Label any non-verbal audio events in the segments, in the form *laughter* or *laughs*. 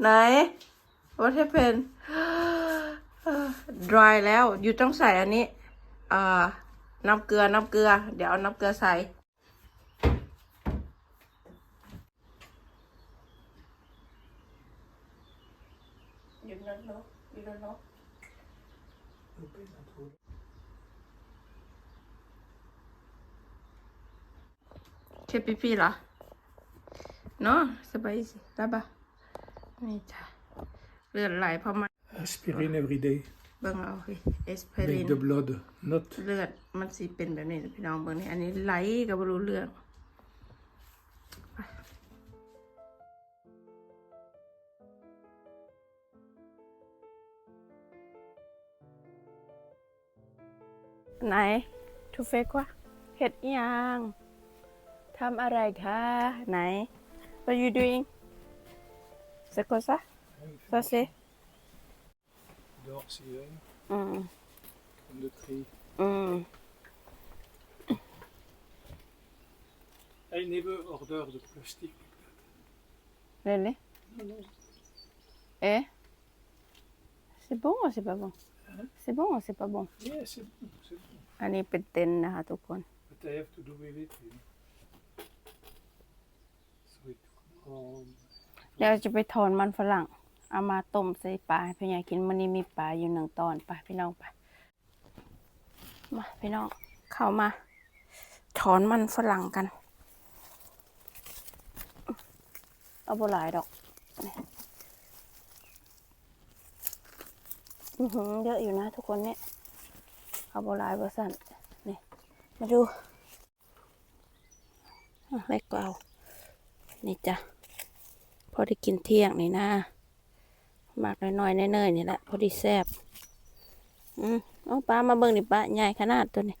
ไหน what happened dry แล้ว อยู่ต้องใส่อันนี้เอ่อน้ำเกลือ น้ำเกลือ เดี๋ยวเอาน้ำเกลือใส่ You don't know? You don't know? Che pipì là? No, c'est pas ici. Là-bas. นี่ จ้ะเลือดไหลเพราะมัน Aspirine every day. เบิ่งเอาสิเอสเพริน Make the blood not เลือดมันสิเป็นแบบนี้พี่น้องเบิ่งนี่อันนี้ไหลกับบรู้เรื่องไหนทูเฟกวะเห็ดอิหยังทำอะไรคะ ไหน What you doing C'est quoi ça Ça c'est d'or sirène, อืม comme de tri. อืม I never order the plastic. Really? Eh? C'est bon ou c'est pas bon? C'est bon ou c'est pas bon? Yeah, c'est bon, c'est bon. อันนี้เป็นเต็นท์นะคะทุกคน But I have to do with it. You know. So it um, เดี๋ยวจะไปถอนมันฝรั่ง เอามาต้มใส่ปลาพี่ใหญ่กินมันนี้มีปลาอยู่หนึ่งตอนไปพี่น้องไปมาพี่น้องเข้ามาถอนมันฝรั่งกัน เอาบหลายดอกอือหือเยอะอยู่นะทุกคนเนี่ยเอาบหลายเบอร์สันนี่มาดูอะเล็กก็เอานี่จ้ะ พอได้กินเที่ยงนี่นะหมากน้อยๆเนยๆนี่แหละพอดีแซ่บอืมเอาปลามาเบิ่งดิปลาใหญ่ขนาดตัวนี้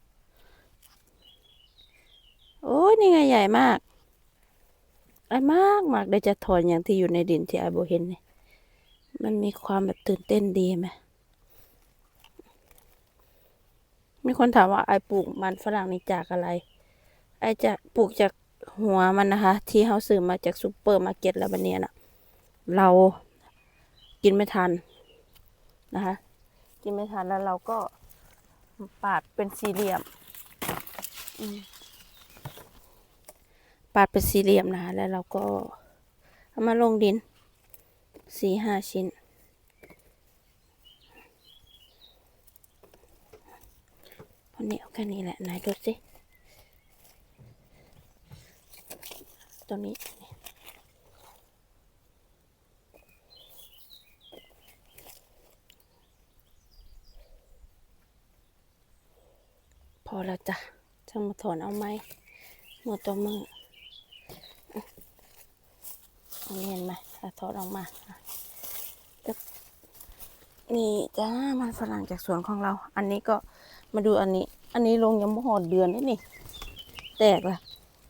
โอ้ยนี่ไงใหญ่มากไอ้มากมากได้จะถอนอย่างที่อยู่ในดินที่ไอโบเห็นนี่มันมีความแบบตื่นเต้นดีไหมมีคนถามว่าไอปลูกมันฝรั่งนี่จากอะไร ไอจะปลูกจากหัวมันนะคะ ที่เขาซื้อมาจากซูเปอร์มาร์เก็ตแล้วบันเนี้ยนะ เรากินไม่ทันนะคะ กินไม่ทันแล้วเราก็ปาดเป็นสี่เหลี่ยมมปาดเป็นสี่เหลี่ยมนะคะแล้วเราก็เอามาลงดินสี่ห้าชิ้นวันนี้เอาแค่นี้แหละไหนดูสิตัวนี้ พอแล้วจ้ะจะมาถอนเอาไหมมือตัวมืออะเอาเนียนไหมถอนออกมานี่จ้ามันฝรั่งจากสวนของเรา อันนี้ก็มาดูอันนี้ อันนี้ลงยังไม่หอดเดือนนี่นี่ แตกละ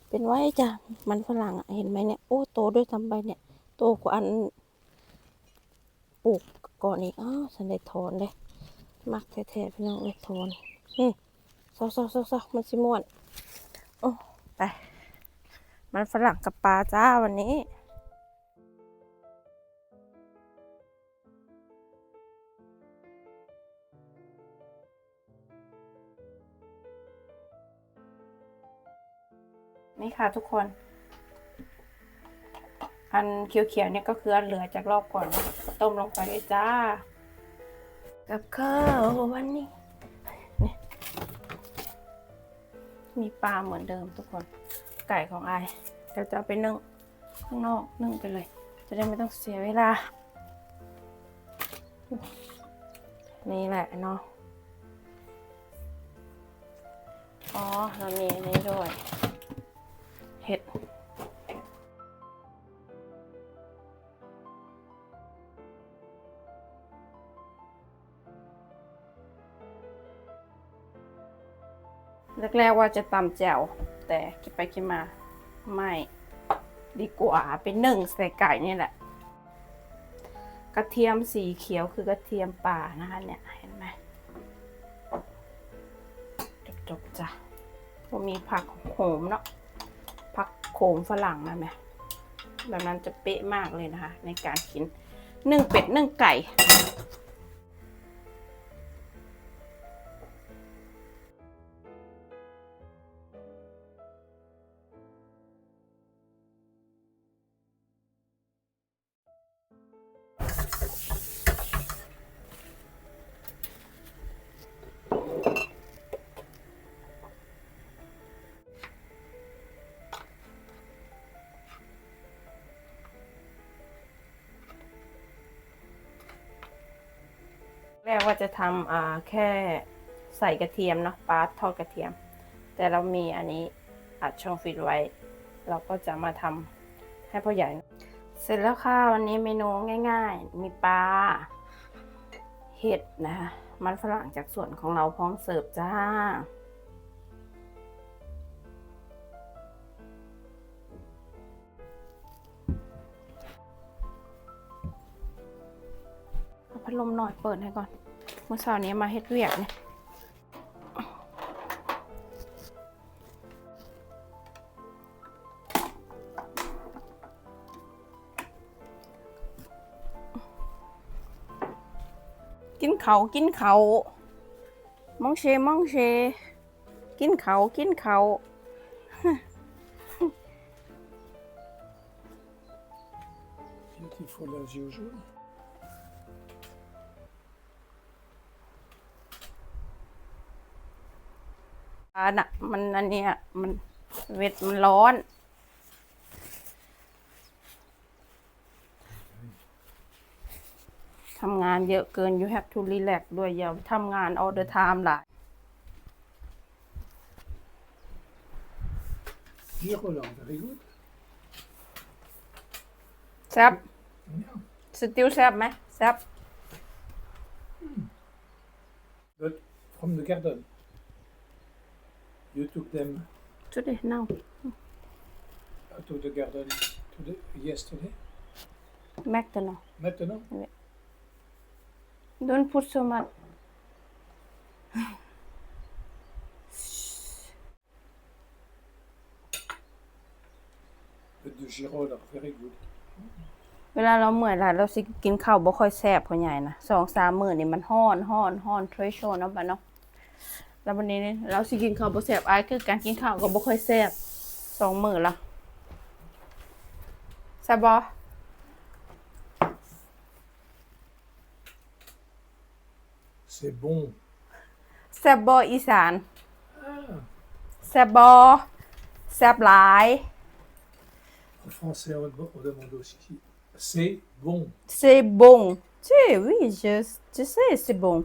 เป็นไว้จ้ะมันฝรั่งอะเห็นไหมเนี่ยโอ้โตด้วยทำไปเนี่ย โตกว่าอันปลูกก่อนอีกอ้าวฉันได้ถอนเลยมักแท้ๆพี่น้องเลยถอนนี่ ซอกซอกซอกซอกมันสิม่วนโอ้ไป มันฝรั่งกับปลาจ้าวันนี้นี่ค่ะทุกคน อันเขียวๆเนี่ยก็คืออันเหลือจากรอบก่อน ต้มลงไปเลยจ้า กับข้าววันนี้ มีปลาเหมือนเดิมทุกคน ไก่ของไอายเดี๋ยวจะเอาไปนึ่งข้างนอกนึ่งไปเลย จะได้ไม่ต้องเสียเวลา นี่แหละเนาะอ๋อเรามีอันนี้ด้วย เห็ด แรกๆว่าจะตำแจ่วแต่คิดไปคิดมาไม่ดีกว่าเป็นหนึ่งใส่ไก่นี่แหละ กระเทียมสีเขียวคือกระเทียมป่านะคะเนี่ยเห็นไหมจบๆจ้ะก็มีผักโขมเนาะผักโขมฝรั่งนะแม่แบบนั้นจะเป๊ะมากเลยนะคะ ในการกินนึ่งเป็ดนึ่งไก่ แรกว่าจะทำอ่าแค่ใส่กระเทียมเนาะปลาทอดกระเทียม แต่เรามีอันนี้อัดช่องฟิตไว้ เราก็จะมาทำให้พ่อใหญ่ เสร็จแล้วค่ะวันนี้เมนูง่าย ๆ มีปลาเห็ดนะคะมันฝรั่งจากสวนของเราพร้อมเสิร์ฟจ้า พัดลมหน่อยเปิดให้ก่อน เมื่อเช้านี้มาเฮ็ดเวียกเนี่ยกินเขากินเขามองเชมองเช กินเขากินเขาว Beautiful as usual. อ่าน่ะมันอันเนี้ยมันเวทมันร้อนทำงานเยอะเกิน you have to relax ด้วยอย่าทำงาน all the time หลาย Giroland, very good. แซ่บ Yeah. สติลแซ่บไหมแซ่บ But from the garden. You took them จุดเด็เน่า out of the garden today, yesterday. แม็กตัวเนาะ Maintenant, don't put so much but the Girold are very good. เวลาเราเมื่อยแล้วเราสิกินข้าวบ่ค่อยแซ่บเพราะใหญ่นะสองสามมื้อนี่มันฮ้อนฮ้อนฮ้อนเทรชโชเนาะบัดเนาะ แล้ววันนี้นี่เราสิกินข้าวบ่แซ่บอายคือการกินข้าวก็บ่ค่อยแซ่บสองมื้อละแซ่บบ่ C'est bon. แซ่บบ่อีสาน Ah, แซ่บบ่แซ่บหลาย en français, on, on demande aussi. C'est bon. c'est bon tu oui je je sais c'est bon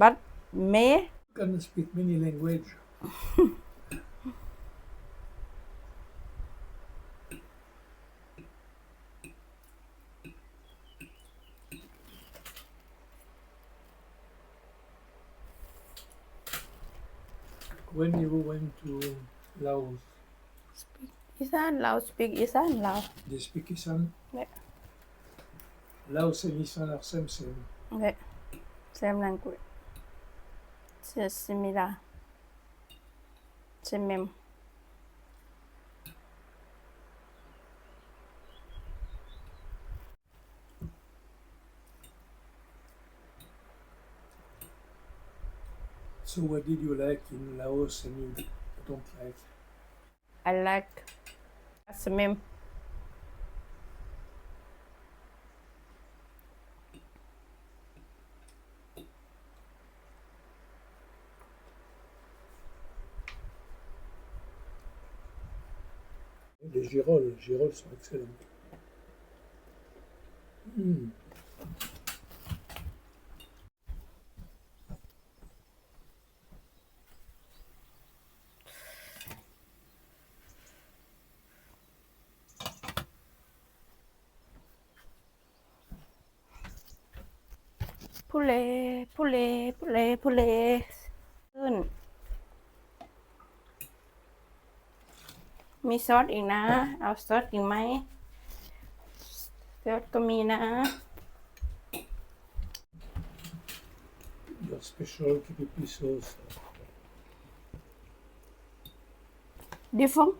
but mais You can speak many language. When you went to Laos, อีสานเรา speak อีสานเรา they speak Isan? Yeah. Laos and Isan are same same. Okay. Same language. It's similar. Same. So what did you like in Laos and you don't like? I like same. Les girolles, les sont excellentes. Hmm. Poulet, poulet, poulet, poulet. มีซอสอีกนะ เอาซอสอีกไหมซอสก็มีนะ Your special KPP sauce. different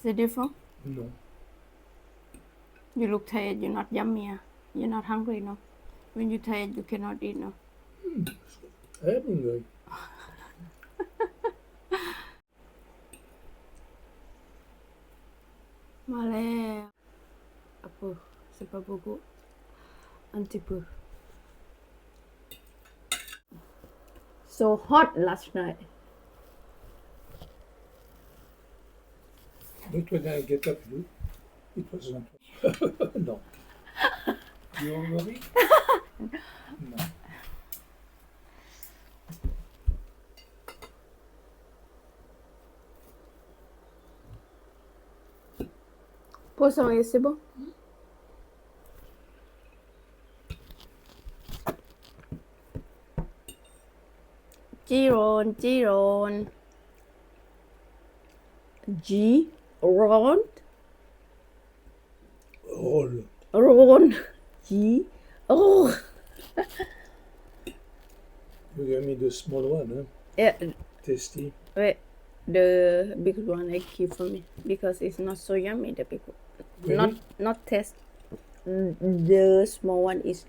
c'est different Non. You look tired, you're not yummy. ah. You're not hungry, no? When you're tired, you cannot eat, no? I'm hungry. Malé. Un peu. C'est pas beaucoup. Un petit peu. So hot last night. But when I get up, you, it was not. no. You hungry? no. Poisson, c'est bon? Giron, Giron. G. Ron. Roll. Ron. G. Oh. You gave me the small one, huh? Yeah, Tasty. wait. The big one I keep for me because it's not so yummy. The big one. Really? Not not taste. Mm, The small one is,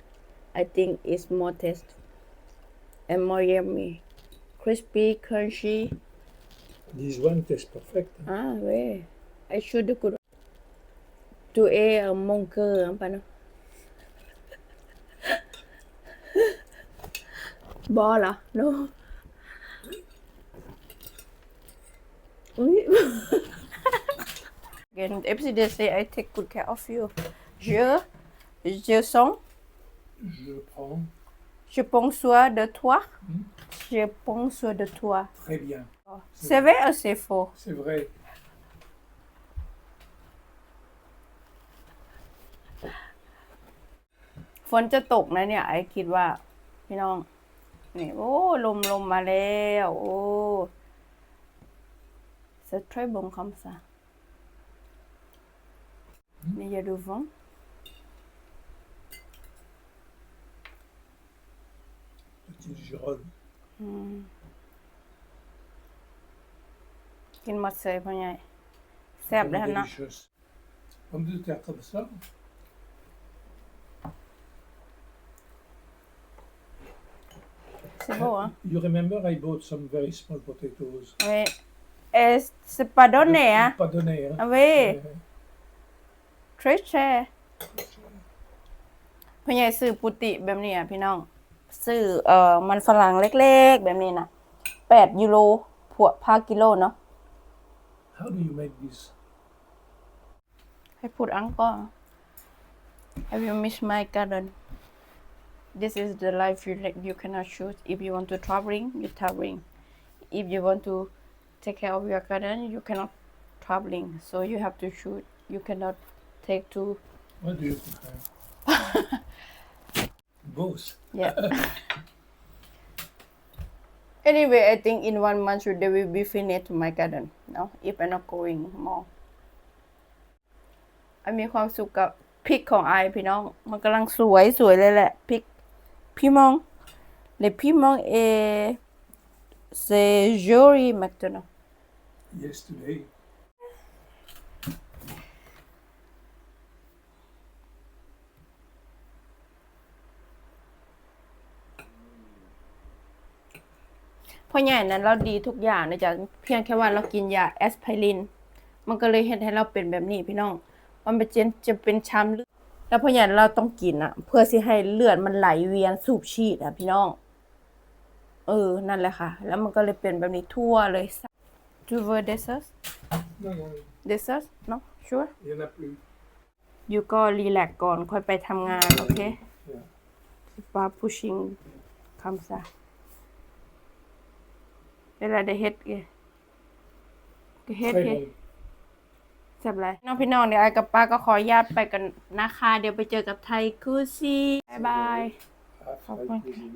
I think, is more taste and more yummy, crispy, crunchy. This one tastes perfect. Ah, wait. I should do good. To a a monker, apa *laughs* no? Ball ah? No. Oui. Again, every day say I take good care of you. Je, je sens, Je prends. je pense soin de toi. Je pense soin de toi. Très bien. C'est vrai ou c'est faux? C'est vrai. Oh. ฝนจะตกนะเนี่ย ไอคิดว่า พี่น้อง นี่ โอ้ ลมลมมาแล้ว โอ้สะทรบงคำซะ นี่อย่าดูฟัง Petite gironne. กินหมดเลยพ่อใหญ่แซ่บเลย Vraiment นะ délicieuse. Pomme de terre comme ça. ใช่ปะวะ You remember I bought some very small potatoes. เว้ยเอสสปาโดเน่อะ Pas donné, hein? เอาเว้ย Euh, ทริชแชร์พ่อใหญ่ซื้อปุติแบบนี้อะพี่น้องซื้อเอ่อมันฝรั่งเล็กๆ แบบนี้นะแปดยูโรผัวพากิโลเนาะ How do you make this? ให้พูดอังก็ Have you missed my garden This is the life you like you cannot choose if you want to traveling you traveling if you want to take care of your garden you cannot traveling so you have to choose you cannot take to What do you prefer? *laughs* Both. Yeah. *laughs* anyway, I think in one month they will be finished my garden. No, if I'm not going more. ไอมีความสุขกับพริกของไอพี่น้อง มันกำลังสวยสวยเลยแหละพริก พี่มองเลยพี่มองเอเซจอรี่แมคโดนัล Yesterday. พราะใหญ่นั้นเราดีทุกอย่างนะจ๊ะเพียงแค่ว่าเรากินยาแอสไพริน มันก็เลยเห็นให้เราเป็นแบบนี้พี่น้อง มันเป็นเจนจะเป็นช้ำเลือดแล้วเพราะอย่างเราต้องกินอะเพื่อสิให้เลือดมันไหลเวียนสูบฉีดอะพี่น้อง เออ นั่นแหละค่ะ แล้วมันก็เลยเป็นแบบนี้ทั่วเลย Tu veux des sauces Non, non, des sauces non sure il n'y en a plus. อยู่ก็รีแลกซ์ก่อนค่อยไปทำงาน โอเค Yeah. ปา pushing คำซะ เวลาได้เฮ็ดเกก็เฮ็ด Très เฮ็ด bon. แซ่บไรน้องพี่น้องเดี๋ยวไอ้กับป้าก็ขออนุญาตไปกันนะคะ เดี๋ยวไปเจอกับไทยคูซี่บายบาย Ah, Au fried revoir. cuisine.